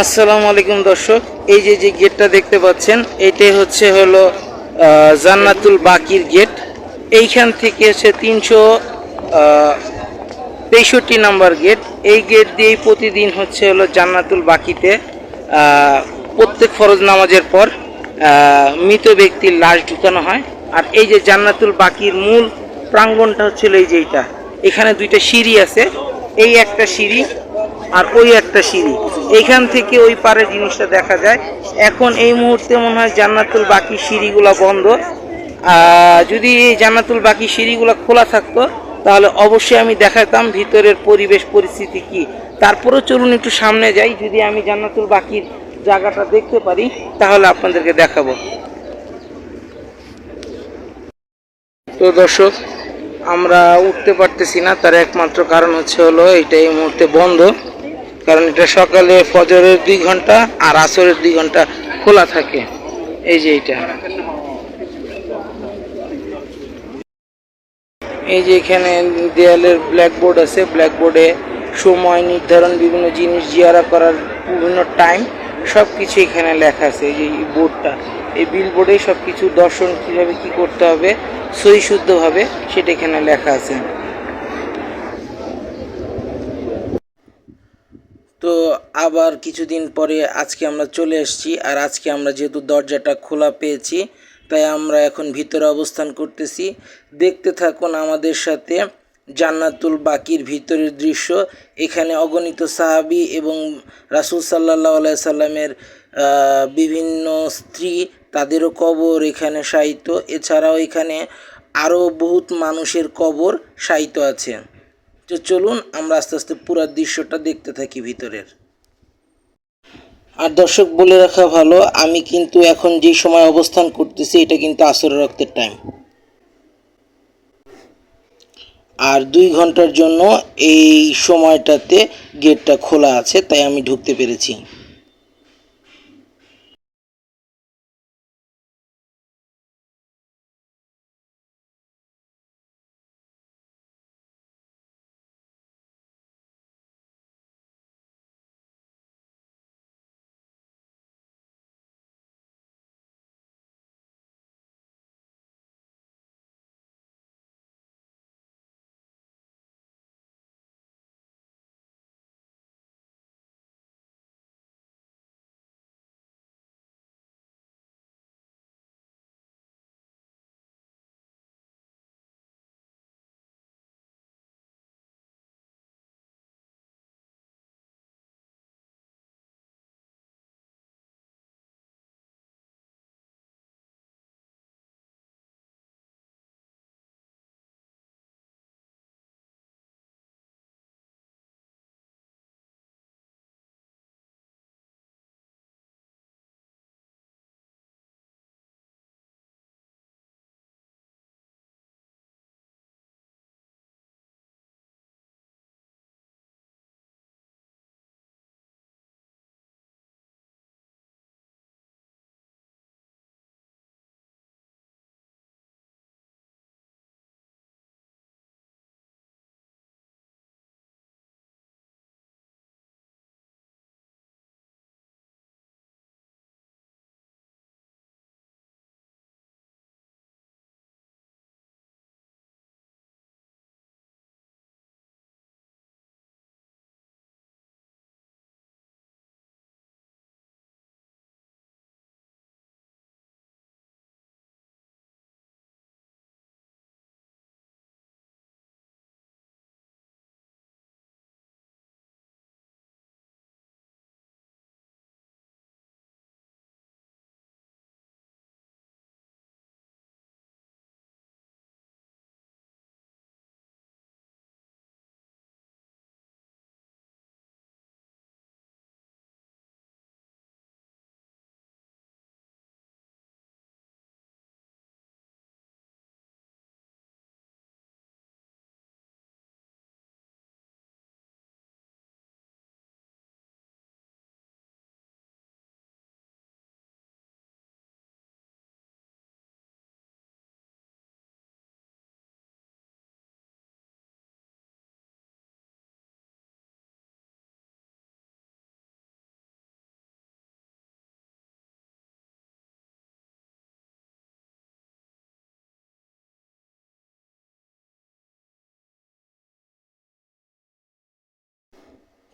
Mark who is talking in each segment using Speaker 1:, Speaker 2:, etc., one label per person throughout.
Speaker 1: আসসালামু আলাইকুম দর্শক, এই যে যে গেটটা দেখতে পাচ্ছেন এইটাই হচ্ছে হলো জান্নাতুল বাকির গেট। এইখান থেকে হচ্ছে তিনশো তেষট্টি নাম্বার গেট। এই গেট দিয়েই প্রতিদিন হচ্ছে হলো জান্নাতুল বাকিতে প্রত্যেক ফরজ নামাজের পর মৃত ব্যক্তির লাশ ঢুকানো হয়। আর এই যে জান্নাতুল বাকির মূল প্রাঙ্গণটা হচ্ছিল এই যে এইটা। এখানে দুইটা সিঁড়ি আছে। এই একটা সিঁড়ি আর ওই একটা সিঁড়ি। এইখান থেকে ওই পারে জিনিসটা দেখা যায়। এখন এই মুহূর্তে মনে হয় জান্নাতুল বাকি সিঁড়িগুলা বন্ধ। যদি এই জান্নাতুল বাকি সিঁড়িগুলো খোলা থাকতো, তাহলে অবশ্যই আমি দেখাতাম ভিতরের পরিবেশ, পরিস্থিতি কি। তারপরেও চলুন একটু সামনে যাই। যদি আমি জান্নাতুল বাকির জায়গাটা দেখতে পারি, তাহলে আপনাদেরকে দেখাবো। তো দর্শক, আমরা উঠতে পারতেছি না। তার একমাত্র কারণ হচ্ছে হলো এটা এই মুহূর্তে বন্ধ। কারণ এটা সকালে ফজরের দুই ঘণ্টা আর আসরের দুই ঘণ্টা খোলা থাকে। এই যে এটা এই যে এখানে দেয়ালের ব্ল্যাকবোর্ড আছে। ব্ল্যাকবোর্ডে সময় নির্ধারণ, বিভিন্ন জিনিস জিয়ারা করার বিভিন্ন টাইম সব কিছু এখানে লেখা আছে। এই যে বোর্ডটা এই বিল বোর্ডে সব কিছু দর্শন কীভাবে কি করতে হবে সই শুদ্ধভাবে সেটা এখানে লেখা আছে। তো আবার কিছুদিন পরে আজকে আমরা চলে এসেছি, আর আজকে আমরা যেহেতু দরজাটা খোলা পেয়েছি, তাই আমরা এখন ভিতরে অবস্থান করতেছি। দেখতে থাকুন আমাদের সাথে জান্নাতুল বাকির ভিতরের দৃশ্য। এখানে অগণিত সাহাবি এবং রাসুল সাল্লাহ সাল্লামের বিভিন্ন স্ত্রী তাদেরও কবর এখানে সাহিত্য এছাড়াও এখানে আরও বহুত মানুষের কবর সাহিত্য আছে। তো চলুন আমরা আস্তে আস্তে পুরো দৃশ্যটা দেখতে থাকি ভিতরের। আর দর্শক, বলে রাখা ভালো, আমি কিন্তু এখন যে সময় অবস্থান করতেছি, এটা কিন্তু আসরের রক্তের টাইম আর দুই ঘণ্টার জন্য এই সময়টাতে গেটটা খোলা আছে, তাই আমি ঢুকতে পেরেছি।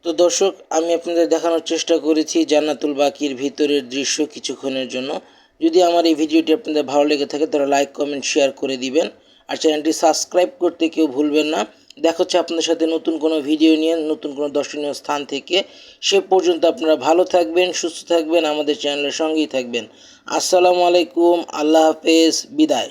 Speaker 1: তো দর্শক, আমি আপনাদের দেখানোর চেষ্টা করেছি জান্নাতুল বাকির ভিতরের দৃশ্য কিছুক্ষণের জন্য। যদি আমার এই ভিডিওটি আপনাদের ভালো লেগে থাকে, তাহলে লাইক কমেন্ট শেয়ার করে দিবেন। আর চ্যানেলটি সাবস্ক্রাইব করতে কেউ ভুলবেন না। দেখা হচ্ছে আপনাদের সাথে নতুন কোনো ভিডিও নিয়ে, নতুন কোনো দর্শনীয় স্থান থেকে। সে পর্যন্ত আপনারা ভালো থাকবেন, সুস্থ থাকবেন, আমাদের চ্যানেলের সঙ্গেই থাকবেন। আসসালামু আলাইকুম, আল্লাহ হাফেজ, বিদায়।